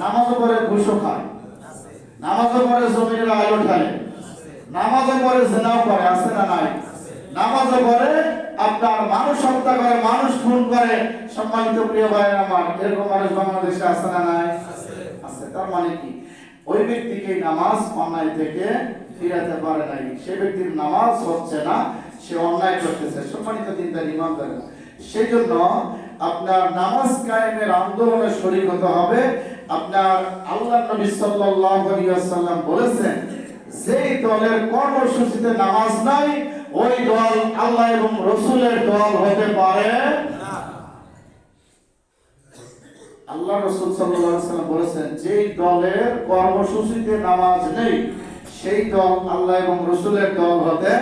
নামাজও পরে ঘুষও খায়। নামাজও পরে জমির আলো ঢালে। নামাজও পরে জেনাও করে, আছে না নাই? নামাজও পরে আপনার মানুষ হত্যা করে, মানুষ খুন করে। সম্মানিত প্রিয় ভাই আমার, এরকম মানুষ বাংলাদেশে আছে না নাই? আছে, তার মানে কি? ওই ব্যক্তিকে নামাজ অন্যায় থেকে ফিরাতে পারে নাই। সে ব্যক্তির নামাজ হচ্ছে না, সে অন্যায় করতেছে। সম্মানিত চিন্তা ইমানদার সেই জন্য আপনার নামাজ কায়েমের আন্দোলনে শরীক হতে হবে। আপনার আল্লাহ নবী সাল্লাল্লাহু আলাইহি ওয়াসাল্লাম বলেছেন, যেই দলের কর্মসূচিতে নামাজ নাই, ওই দল আল্লাহ এবং রসুলের দল হতে পারে আল্লাহ রসুল ওয়াসাল্লাম বলেছেন, যেই দলের কর্মসূচিতে নামাজ নেই, সেই দল আল্লাহ এবং রসুলের দল হতে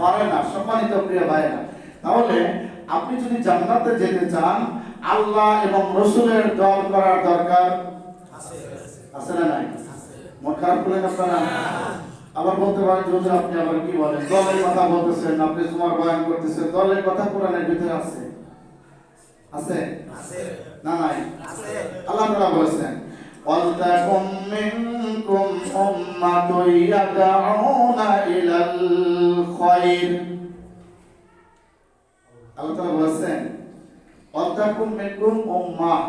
পারে না। সম্মানিত প্রিয় ভাইরা তাহলে আপনি যদি জান্নাতে যেতে চান, আল্লাহ এবং রসুলের দল করার দরকার আছে না নাই? মন খারাপ করলেন আপনারা আবার বলতে পারেন আপনি আবার কি বলেন? দলের কথা বলতেছেন আপনি তোমার বয়ান করতেছেন দলের কথা কোরআনের ভিতরে আছে? আছে? না নাই? আল্লাহ তাআলা বলেছেন ওয়ালতাকুম মিনকুম উম্মাতুন ইয়াদউনা ইলাল খায়র আল্লাহ তাআলা বলেছেন ওয়ালতাকুম মিনকুম উম্মাহ।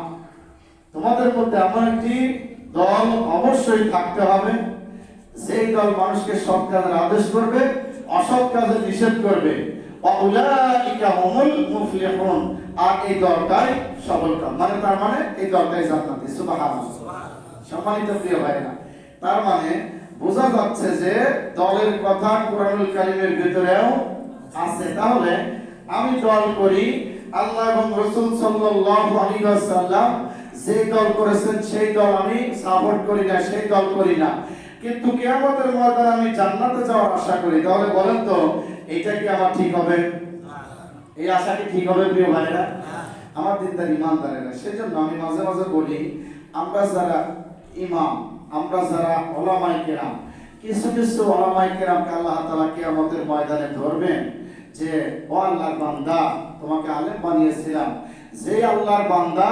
তোমাদের মধ্যে এমন একটি দল অবশ্যই থাকতে হবে। সেই দল মানুষকে সৎ কাজের আদেশ করবে অসৎ কাজে নিষেধ করবে আর এই দলটাই সফলকাম মানে তার মানে এই দলটাই জান্নাতি। সম্মানিত প্রিয় ভাইরা তার মানে বোঝা যাচ্ছে যে দলের কথা কোরআনুল কারীমের ভিতরেও আছে। তাহলে আমি দল করি আল্লাহ এবং রাসূল সাল্লাল্লাহু আলাইহি ওয়াসাল্লাম যে দল করেছেন, সেই দল আমি সাপোর্ট করি না, সেই দল করি না। কিন্তু কিয়ামতের ময়দানে আমি জান্নাতে যাওয়ার আশা করি। তাহলে বলেন তো, এটা কি আমার ঠিক হবে? এই আশা কি ঠিক হবে, প্রিয় ভাইরা আমার দিনদার ইমানদারেরা, সেজন্য আমি মাঝে মাঝে বলি, আমরা যারা ইমাম, আমরা যারা ওলামাই কেরাম, কিছু কিছু ওলামাই কেরামকে আল্লাহ তাআলা কিয়ামতের ময়দানে ধরবেন যে, ও আল্লাহর বান্দা, তোমাকে আলেম বানিয়েছিলাম যে আল্লাহর বান্দা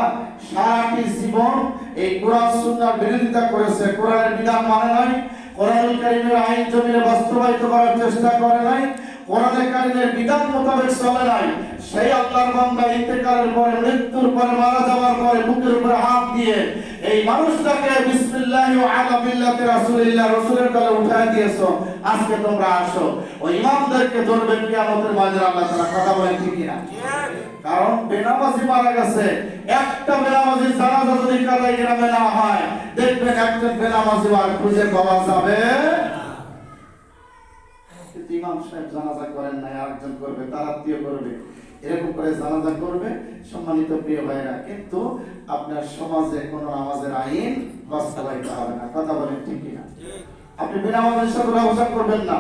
সারাটি জীবন এই কোরআন সুন্নাহর বিরোধিতা করেছে। কোরআনের বিধান মানে নাই কোরআনুল কারীমের আইন জমিনে বাস্তবায়িত করার চেষ্টা করে নাই, কোরআনে কারীমের বিধান মোতাবেক চলে নাই। সেই আল্লাহর বান্দা ইন্তেকালের পরে, মৃত্যুর পরে, মারা যাওয়ার পরে, বুকের উপরে হাত দিয়ে এই মানুষটাকে বিসমিল্লাহি আলা মিল্লাতি রাসূলিল্লাহ রাসূলের দলে উঠায় দিয়েছ। আজকে তোমরা আসো। ওই ইমামদেরকে ধরবেন কিয়ামতের মাঝে, আল্লাহ তাআলা কথা বলেন ঠিক কিনা? কারণ বেনামাজি মারা গেছে। একটা বেনামাজি জানাজা যদি কাদাই গ্রামে না হয়, দেখবেন একজন বেনামাজি আর খুঁজে পাওয়া যাবে ইমাম সাহেব জানাজা করেন আরেকজন করবে, তার আত্মীয় করবে। এরকম করে জানাজা করবে, সম্মানিত প্রিয় ভাইরা কিন্তু আপনার সমাজে কোনো নামাজের আইন বাস্তবায়িত হবে না। কথা বলেন ঠিক কিনা? আপনি বেনামাজের সাথে ব্যবসা করবেন না,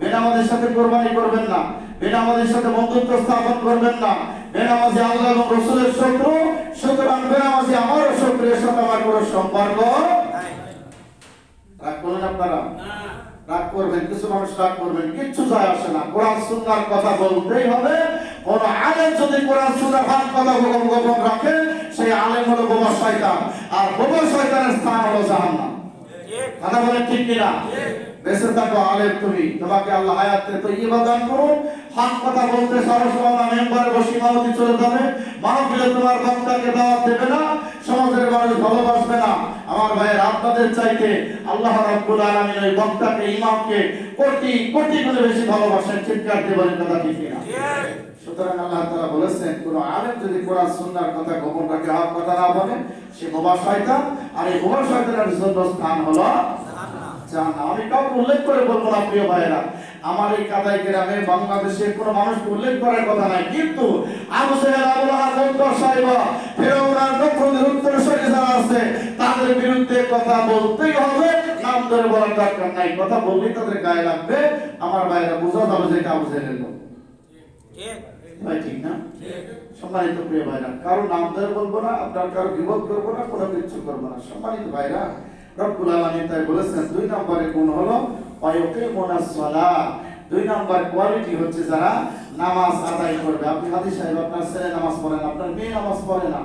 বেনামাজের সাথে কোরবানি করবেন না, বেনামাজের সাথে বন্ধুত্ব স্থাপন করবেন না বেনামাজি আল্লাহ এবং রসুলের শত্রু সুতরাং বেনামাজি আমারও শত্রু এর সাথে আমার কোনো সম্পর্ক রাগ করলেন আপনারা? রাগ করবেন কিছু মানুষ রাগ করবেন কিচ্ছু যায় আসে না। কোরআন সুন্নাহর কথা বলতেই হবে। কোন আলেম যদি কোরআন সুন্নাহর হক কথা গোপন গোপন রাখে সেই আলেম হলো বোমা শয়তান। আর বোমা শয়তানের স্থান হলো জাহান্নাম। কথা বলেন ঠিক কিনা? বেঁচে থাকো আলেম তুমি, তোমাকে আল্লাহ হায়াতে তো ইবা দান করুন। হক কথা বলতে সরসভানা মেম্বারে বসে ইমামতি চলে যাবে। মাহফিলে তোমার বক্তাকে দাওয়াত দেবে না, সমাজের মানুষ ভালোবাসবে না। আমার ভাইয়ের, আপনাদের চাইতে আল্লাহ রাব্বুল আলামিন ওই বক্তাকে, ইমামকে কোটি কোটি গুণে বেশি ভালোবাসেন, চিৎকার বলেন কথা ঠিক কিনা? সুতরাং আল্লাহ তাআলা বলেছেন, কোন আলেম যদি কোরআন সুন্নাহর কথা গোপন রাখে হক কথা না বলে, সে বোমা শয়তান। আর এই বোমা শয়তানের জন্য স্থান হলো বলব না উল্লেখ করার কথা বলতেই হবে। নাম ধরে বলার দরকার নাই। কথা বললেই তাদের গায়ে লাগবে। আমার বাইরে বোঝা যাবে যে এটা ঠিক না? সম্মানিত প্রিয় ভাইরা, কারও নাম ধরে বলব না, আপনার কারও বিপদ করব না, কোনো কিছু করব না। সম্মানিত ভাইরা রব্বুল আলামিন তাই বলেছেন, দুই নম্বরে গুণ হলো? ওয়ায়ুকিমুনাস সালাহ দুই নম্বর কোয়ালিটি হচ্ছে যারা নামাজ আদায় করবে। আপনি হাদিস সাহেব, আপনার ছেলে নামাজ পড়ে না, আপনার মেয়ে নামাজ পড়ে না।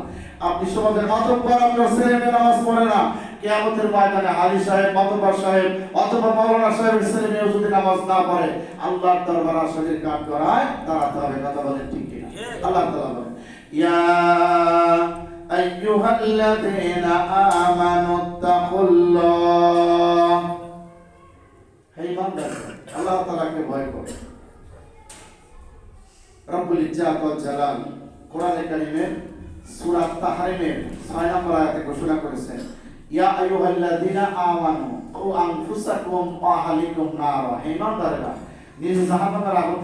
আপনি সমাজের মাতব্বর আপনার ছেলে মেয়ে নামাজ পড়ে না। কেয়ামতের ময়দানে হাজি সাহেব, মাতব্বর সাহেব অথবা মাওলানা সাহেবের ছেলে মেয়ে যদি নামাজ না পড়ে, আল্লাহর দরবার আসলে কাঠ করায় দাঁড়াতে হবে। কথা বলেন ঠিক কিনা? আল্লাহ তাআলা বলেন, ইয়া আইয়ুহাল্লাযীনা আমানু তাকুল্লাহ হে ইমানদার আল্লাহ তাআলাকে ভয় করো। রব্বুল ইজ্জাত ওয়াল জালাল কোরআনে কারীমের সূরা তাহরিমের 6 নম্বর আয়াতে ঘোষণা করেছেন ইয়া আইয়ুহাল্লাযীনা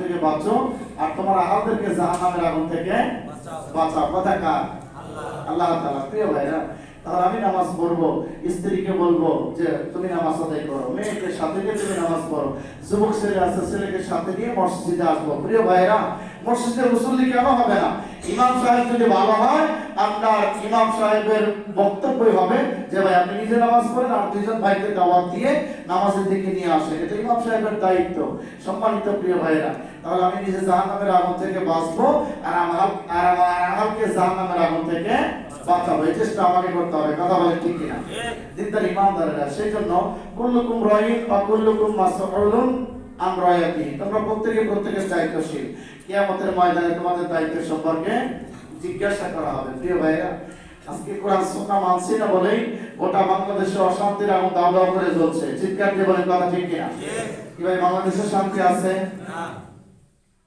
থেকে বাঁচো আর তোমার আহালদেরকে জাহান্নামের আগুন থেকে বাঁচাও। কথা কার? আল্লাহ তালা প্রিয় ভাইরা, তাহলে আমি নামাজ পড়ব, স্ত্রীকে বলব যে, তুমি নামাজ আদায় করো, মেয়েকে সাথে নিয়ে তুমি নামাজ পড়ো, যুবক ছেলে আছে, ছেলেকে সাথে নিয়ে মসজিদে আসব। প্রিয় ভাইরা, মসজিদে মুসল্লি কেন হবে না? ইমাম সাহেব যদি ভালো হয়, আপনার ইমাম সাহেবের বক্তব্যই হবে যে, ভাই, আপনি নিজে নামাজ পড়েন আর দুইজন ভাইকে দাওয়াত দিয়ে নামাজের দিকে নিয়ে আসেন। এটা ইমাম সাহেবের দায়িত্ব, সম্মানিত প্রিয় ভাইরা তাহলে আমি নিজে জাহান্নামের আগুন থেকে বাঁচবো আর আমার আর আমার আহালকে জাহান্নামের আগুন থেকে বাঁচাবো। এই চেষ্টা আমাকে করতে হবে, কথা বলে ঠিক কিনা? দিনদার ইমানদারেরা সেই জন্য কুল্লুকুম রহিম বা কুল্লুকুম মাসউলুন রায়াতি তোমরা প্রত্যেকে প্রত্যেকের দায়িত্বশীল। কিয়ামতের ময়দানে তোমাদের দায়িত্ব সম্পর্কে জিজ্ঞাসা করা হবে। প্রিয় ভাইরা আজকে কোরআন সুন্নাহ মানছি না বলেই গোটা বাংলাদেশে অশান্তির আগুন দাও দাও করে জ্বলছে। চিৎকার দিয়ে বলেন কথা ঠিক কিনা? কি ভাই বাংলাদেশে শান্তি আছে?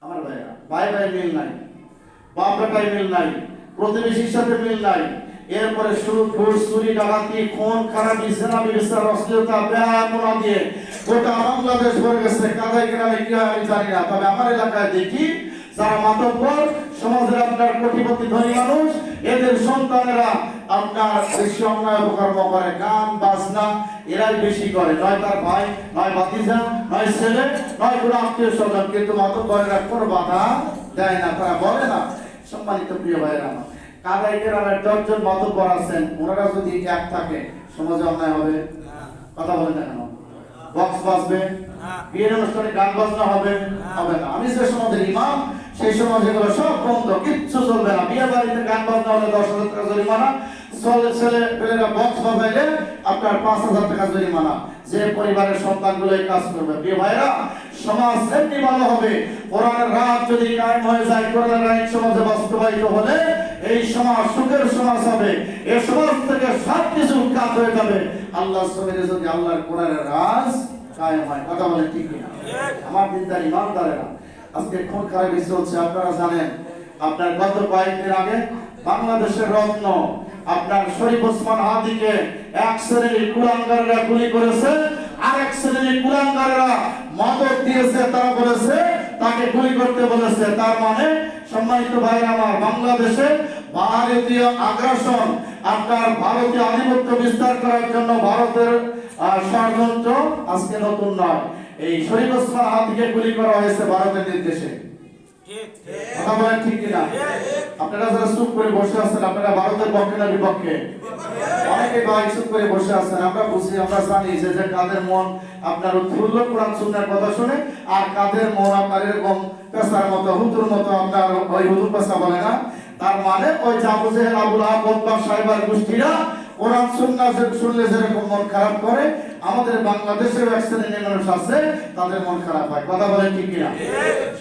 আমার ভাইরা ভাই ভাই মিল নাই বাপ বেটাই মিল নাই প্রতিবেশীর সাথে মিল নাই এরপরে সুদ ঘুষ চুরি ডাকাতি, খুন, খারাপি সেনা বিচার, অশ্লীলতা বেহায়াপনা দিয়ে গোটা বাংলাদেশ ভরে গেছে। কাদায় গ্রামে কি হয় আমি জানি না, তবে আমার এলাকায় দেখি যারা মাতব্বর সমাজের আপনার কোটিপতি ধনী মানুষ, এদের সন্তানেরা আপনার বেশি অন্যায় অপকর্ম করে। গান, বাজনা, এরাই বেশি করে। নয় তার ভাই, নয় ভাতিজা, নয় ছেলে, নয় কোনো আত্মীয় স্বজন কিন্তু মাতব্বরেরা কোনো বাধা দেয় না। তারা বলে না, সম্মানিত প্রিয় ভাইয়েরা আমার। কথা বলেন বক্স বাজবে গান বাজনা হবে? না। আমি যে সমাজের ইমাম, সেই সময় এগুলো সব বন্ধ, কিচ্ছু চলবে না। বিয়ে বাড়িতে গান বাজনা হলে দশ হাজার টাকা জরিমানা ছেলে ছেলে পেলেরা বক্স বাজাইলে আপনার পাঁচ হাজার টাকা জরিমানা। যে পরিবারের সন্তানগুলো এই কাজ করবে। প্রিয় ভাইরা সমাজ এমনি ভালো হবে। কোরআনের রাত যদি কায়েম হয়ে যায়, কোরআনের আইন সমাজে বাস্তবায়িত হলে এই সমাজ সুখের সমাজ হবে। এই সমাজ থেকে সব কিছু কাজ হয়ে যাবে। আল্লাহ সমিরে যদি আল্লাহর কোরআনের রাজ কায়েম হয়, কথা বলে ঠিক কিনা? আমার দিনদার ইমানদারেরা, আজকে খুন খারাপি চলছে আপনারা জানেন। আপনার গত কয়েকদিন আগে বাংলাদেশের রত্ন আপনার শরীফ ওসমান হাদিকে এক শ্রেণির কুলাঙ্গারেরা গুলি করেছে আর এক শ্রেণির কুলাঙ্গারেরা মদত দিয়েছে, তারা বলেছে, তাকে গুলি করতে বলেছে। তার মানে সম্মানিত ভাইরা আমার, বাংলাদেশে ভারতীয় আগ্রাসন আপনার ভারতীয় আধিপত্য বিস্তার করার জন্য ভারতের ষড়যন্ত্র আজকে নতুন নয়। এই শরীফ ওসমান হাদিকে গুলি করা হয়েছে ভারতের নির্দেশে। কথা বলেন ঠিক কিনা? আপনারা যারা চুপ করে বসে আছেন আপনারা ভারতের পক্ষে না বিপক্ষে? অনেকে ভাই চুপ করে বসে আছেন আমরা বুঝি আমরা জানি যে যে কাদের মন আপনার উৎফুল্ল কোরআন সুন্নাহর কথা শুনে আর কাদের মন আপনার এরকম পেশার মতো হুতুর মতো আপনার ওই হুতুর পেশা বলে না। তার মানে ওই জাবু জেহেল আবুল আহমদ সাহেবার গোষ্ঠীরা কোরআন, সুন্নাহ যে শুনলে যেরকম মন খারাপ করে, আমাদের বাংলাদেশের এক শ্রেণির মানুষ আছে, তাদের মন খারাপ হয়। কথা বলেন ঠিক কিনা?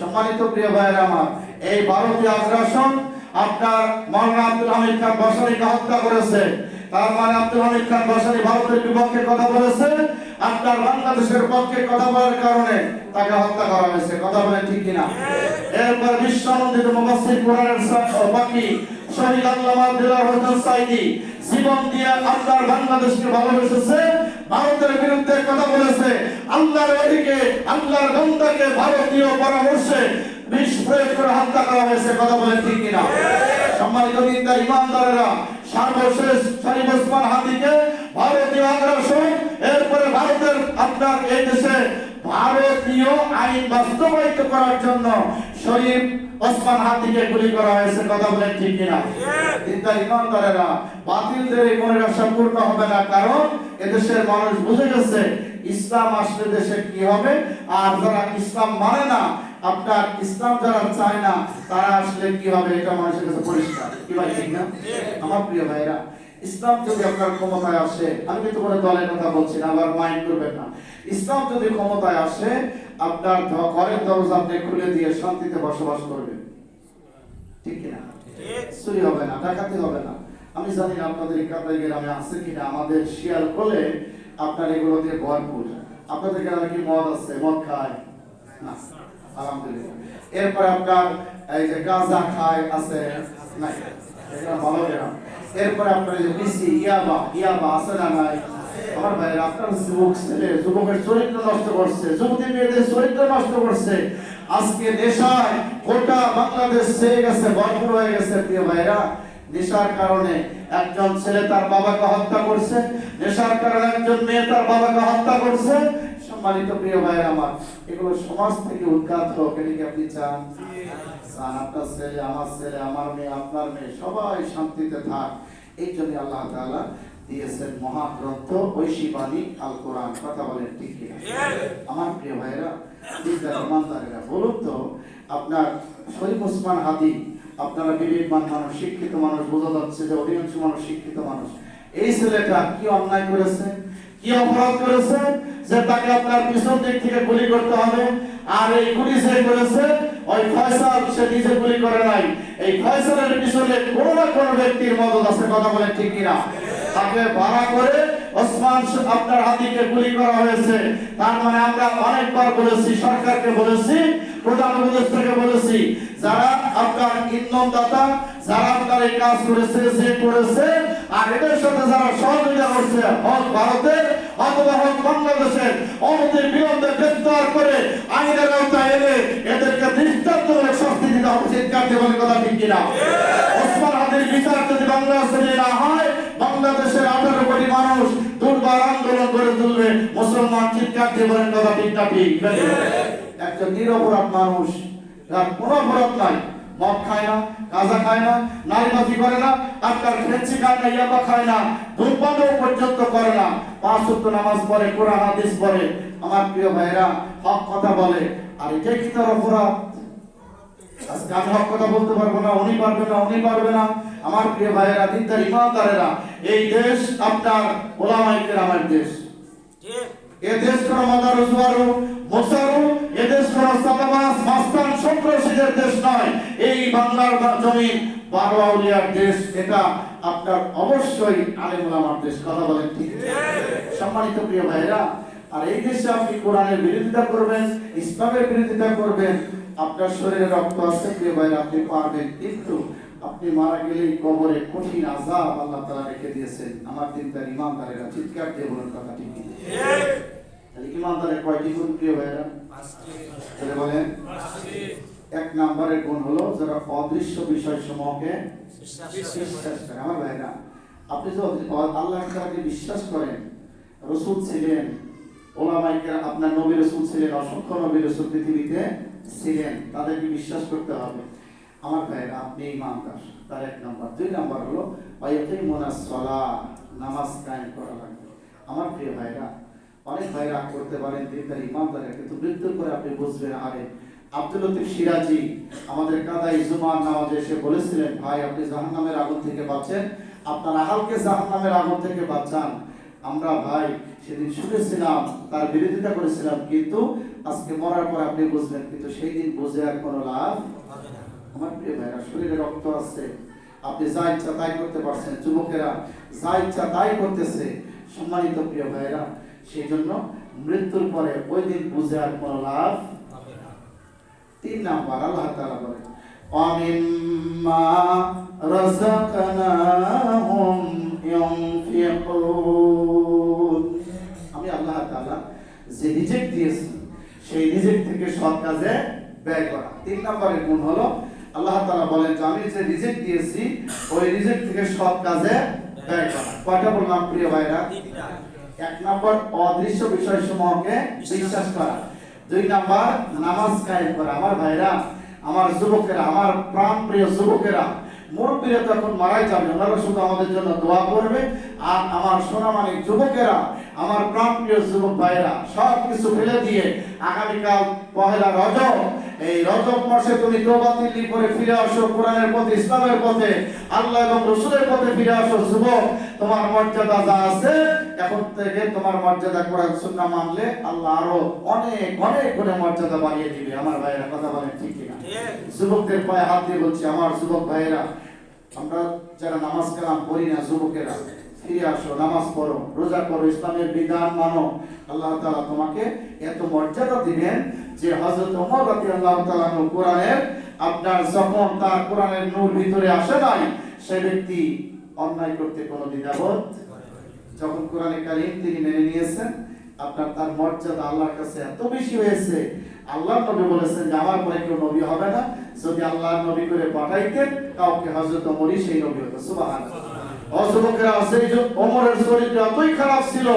সম্মানিত প্রিয় ভাইয়েরা আমার, এই ভারতীয় আগ্রাসন আপনার মৌলানা আব্দুল হামিদ খান বসারিকে হত্যা করেছে। তার মানে আব্দুল হামিদ খান বসারি ভারতের বিপক্ষে কথা বলেছে, আপনার বাংলাদেশের পক্ষে কথা বলার কারণে তাকে হত্যা করা হয়েছে। কথা বলে ঠিক কিনা? এরপর বিশ্বনন্দিত মুফাসসির কোরআনের সা- বাকি। শহীদ আল্লামা দিলার সাইদি জীবন দিয়ে আপনার বাংলাদেশকে ভালোবেসেছে, ভারতের বিরুদ্ধে কথা বলেছে, আল্লাহর ওদিকে আল্লাহর বন্দাকে ভারতীয় পরামর্শে বিষ প্রয়োগ করে হত্যা করা হয়েছে, কথা বলে ঠিক কিনা? সম্মানিত দিনদার ইমানদারেরা, সর্বশেষ শরীফ ওসমান হাদিকে ভারতীয় আগ্রাসন আপনার এই দেশে ভারতীয় আইন বাস্তবায়িত করার জন্য শরীফ ওসমান হাতিকে গুলি করা হয়েছে, কথা বলেন ঠিক কিনা? চিন্তা ইমানদারেরা বাতিলদের এই মনের আশা হবে না, কারণ এদেশের মানুষ বুঝে গেছে ইসলাম আসলে দেশে কি হবে, আর যারা ইসলাম মানে না, আপনার ইসলাম যারা চায় না, তারা আসলে কি হবে, এটা মানুষের কাছে পরিষ্কার। কি ভাই, ঠিক না? আমার প্রিয় ভাইরা ইসলাম যদি আপনার ক্ষমতায় আসে, আমি কিন্তু কোনো দলের কথা বলছি না আবার মাইন্ড করবেন না। ইসলাম যদি ক্ষমতায় আসে, আপনার ঘরের দরজা আপনি খুলে দিয়ে শান্তিতে বসবাস করবেন। ঠিক কিনা? চুরি হবে না, ডাকাতি হবে না। আমি জানি আপনাদের কাতাই গ্রামে কিনা, আমাদের আপনার এগুলো দিয়ে ভরপুর। আপনাদের কি মদ আছে? মদ খায়? না। আলহামদুলিল্লাহ। এরপরে আপনার এই যে গাঁজা খায়, আছে? নাই। এরপরে যে বিসি ইয়াবা ইয়াবা না নাই? আমার ভাই আপনার যুবক ছেলে, যুবকের চরিত্র নষ্ট করছে, যুবতী মেয়েদের চরিত্র নষ্ট করছে। আজকে নেশায় গোটা বাংলাদেশ গেছে হয়ে গেছে, প্রিয় ভাইরা নেশার কারণে একজন ছেলে তার বাবাকে হত্যা করছে, নেশার কারণে একজন মেয়ে তার বাবাকে হত্যা করছে। সম্মানিত প্রিয় ভাইরা আমার, এগুলো সমাজ থেকে উদ্ঘাত হোক, এটা আপনি চান? আপনার ছেলে, আমার ছেলে, আমার মেয়ে, আপনার মেয়ে, সবাই শান্তিতে থাক। এই জন্য আল্লাহ তাআলা দিয়েছেন মহাগ্রন্থ আল কোরআন। কথা বলেন, ঠিক আমার প্রিয় ভাইরা ইমানদারেরা, বলুন তো, আপনার শরীফ হাদি, আপনারা বিবেকবান মানুষ, শিক্ষিত মানুষ, বোঝা যাচ্ছে যে অধিকাংশ মানুষ শিক্ষিত মানুষ। এই ছেলেটা কি অন্যায় করেছে? কি অপরাধ করেছে? যে তাকে আপনার পিছন দিক থেকে গুলি করতে হবে, আর এই গুলি যে করেছে ওই ফয়সাল সে নিজে গুলি করে নাই। এই ফয়সালের পিছনে কোনো না কোনো ব্যক্তির মদত আছে, কথা বলে ঠিক কিনা? তাকে ভাড়া করে ওসমান আপনার হাতিকে গুলি করা হয়েছে। তার মানে আমরা অনেকবার বলেছি, সরকারকে বলেছি, প্রধান উপদেষ্টাকে বলেছি, যারা আপনার দাতা যারা আপনার এই কাজ করেছে, যে করেছে, আর এদের সাথে যারা সহযোগিতা করছে, হোক ভারতের অথবা বাংলাদেশের অনতি বিলম্বে গ্রেফতার করে আইনের আওতায় এনে এদেরকে দৃষ্টান্তমূলক শাস্তি দিতে হবে চিৎকার দেবেন কথা ঠিক কিনা? ওসমান হাদির বিচার যদি বাংলাদেশে না হয় বাংলাদেশের আঠারো কোটি মানুষ দুর্বার আন্দোলন করে তুলবে। মুসলমান চিৎকার দিয়ে বলেন কথা ঠিক না ঠিক? একজন নিরপরাধ মানুষ যার কোনো অপরাধ নাই মদ খায় না, গাঁজা খায় না নারীবাজি করে না আপনার ফেন্সি খায় না, ইয়াবা খায় না ধূমপানও পর্যন্ত করে না, পাঁচ ওয়াক্ত নামাজ পড়ে, কোরআন, হাদিস পড়ে। আমার প্রিয় ভাইরা হক কথা বলে, আর এটাই কি তার অপরাধ? আজকে আমি হক কথা বলতে পারব না, উনি পারবে না, উনি পারবে না। আমার প্রিয় ভাইয়েরা, দিনদার ইমানদারেরা, এই দেশ আপনার ওলামাইকের আমার দেশ। এ দেশ কোন মাদার মোসারু, এ দেশ কোন সাবাবাস মাস্তান, সন্ত্রাসীদের দেশ নয়। এই বাংলার জমি বারো আউলিয়ার দেশ এটা আপনার অবশ্যই আলেম ওলামার দেশ, কথা বলেন ঠিক সম্মানিত প্রিয় ভাইরা আর এই দেশে আপনি কোরআনের বিরোধিতা করবেন, ইসলামের বিরোধিতা করবেন, আপনার শরীরে রক্ত আছে, প্রিয় ভাইরা আপনি পারবেন, কিন্তু আপনি মারা গেলেই কবরে কঠিন আযাব আল্লাহ তারা রেখে দিয়েছেন। আমার দিনদার ইমানদারেরা, চিৎকার দিয়ে বলেন কথা ঠিক ইমানদারের কয়টি গুণ, প্রিয় ভাইরা বলেন। এক নম্বরের গুণ হলো যারা অদৃশ্য বিষয় সমূহকে বিশ্বাস করে। আমার ভাইরা আপনি যদি আল্লাহ তাআলাকে বিশ্বাস করেন রসুল ছিলেন ওলামাইকে আপনার নবী রসুল ছিলেন অসংখ্য নবী রসুল পৃথিবীতে ছিলেন তাদেরকে বিশ্বাস করতে হবে। আমার ভাইরা আপনি ইমানদার তার এক নম্বর। দুই নম্বর হলো ওয়াইয়াকিম সলা নামাজ কায়েম করা লাগবে। আমার প্রিয় ভাইরা অনেক ভাই রাগ করতে পারেন দিনদার ইমানদারের কিন্তু মৃত্যুর পরে আপনি বুঝবেন আরে আব্দুল লতিফ সিরাজি আমাদের কাদাই জুমার নামাজে এসে বলেছিলেন, ভাই, আপনি জাহান্নামের আগুন থেকে বাঁচেন। আপনার আহালকে জাহান্নামের আগুন থেকে বাঁচান। আমরা, ভাই, সেদিন শুনেছিলাম, তার বিরোধিতা করেছিলাম, কিন্তু আজকে মরার পর আপনি বুঝবেন কিন্তু সেই দিন বুঝে আর কোনো লাভ আমার প্রিয় ভাইরা, শরীরে রক্ত আছে। আপনি যা ইচ্ছা তাই করতে পারছেন, যুবকেরা যা ইচ্ছা তাই করতেছে। সম্মানিত প্রিয় ভাইরা সেই জন্য মৃত্যুর পরে ওই দিন বুঝে আর কোনো লাভ তিন নাম্বার আল্লাহ তাআলা বলেন অমিম্মা রাযাকনাহুম ইউনফিকুন। আমি আল্লাহ তাআলা যে রিজেক্ট দিয়েছি সেই রিজেক্ট থেকে সৎ কাজে ব্যয় করা। তিন নম্বরের গুণ হলো আল্লাহ তাআলা বলেন যে আমি যে রিজেক্ট দিয়েছি ওই রিজেক্ট থেকে সৎ কাজে ব্যয় করা। কয়টা বললাম প্রিয় ভাইরা? এক নম্বর অদৃশ্য বিষয় সমূহকে বিশ্বাস করা। দুই নাম্বার, নামাজ কায়েম করা। আমার ভাইরা, আমার যুবকেরা, আমার প্রাণ প্রিয় যুবকেরা, মুরব্বীরা তখন মারাই যাবে। ওনারা শুধু আমাদের জন্য দোয়া করবে। আর আমার সোনামানিক যুবকেরা আমার প্রাণ প্রিয় যুবক ভাইয়েরা সব কিছু ফেলে দিয়ে আগামীকাল পহেলা রজব। এই রজব মাসে তুমি তোবা দিল্লি করে ফিরে আসো কোরআনের পথে, ইসলামের পথে, আল্লাহ এবং রসুলের পথে ফিরে আসো যুবক। তোমার মর্যাদা যা আছে, এখন থেকে তোমার মর্যাদা কোরআন সুন্নাহ মানলে আল্লাহ আরও অনেক অনেক গুণে মর্যাদা বাড়িয়ে দিবে। আমার ভাইয়েরা, কথা বলেন ঠিক কিনা? যুবকদের পায়ে হাত দিয়ে বলছি, আমার যুবক ভাইয়েরা, আমরা যারা নামাজ কালাম পড়ি না, যুবকেরা ফিরে আসো, নামাজ পড়ো, রোজা করো ইসলামের বিধান মানো। আল্লাহ তাআলা তোমাকে এত মর্যাদা দিবেন যে হযরত ওমর রাদিয়াল্লাহু তাআলা কোরআনের আপনার যখন তার কোরআনের নূর ভিতরে আসে নাই, সে ব্যক্তি অন্যায় করতে কোনো দ্বিধাবোধ যখন কোরআনে কারিম তিনি মেনে নিয়েছেন, আপনার তার মর্যাদা আল্লাহর কাছে এত বেশি হয়েছে। আল্লাহ নবী বলেছেন যে, আমার পরে কেউ নবী হবে না। যদি আল্লাহ নবী করে পাঠাইতেন, কাউকে হযরত ওমরই সেই নবী হতো। সুবহানাল্লাহ। সেই ওমরের এতই খারাপ ছিল,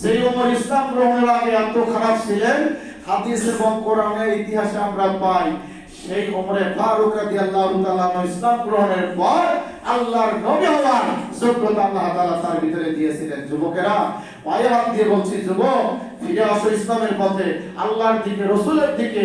সেই ওমর ইসলাম গ্রহণের আগে এত খারাপ ছিলেন, হাদিস এবং ইতিহাসে আমরা পাই, সেই ওমরে ফারুক রাদিয়াল্লাহু তাআলা ইসলাম গ্রহণের পর আল্লাহর নবী হওয়ার যোগ্যতা আল্লাহ তাআলা তার ভিতরে দিয়েছিলেন। যুবকেরা, পায়ে হাত দিয়ে বলছি, যুবক, ফিরে আসো ইসলামের পথে, আল্লাহর দিকে, রসুলের দিকে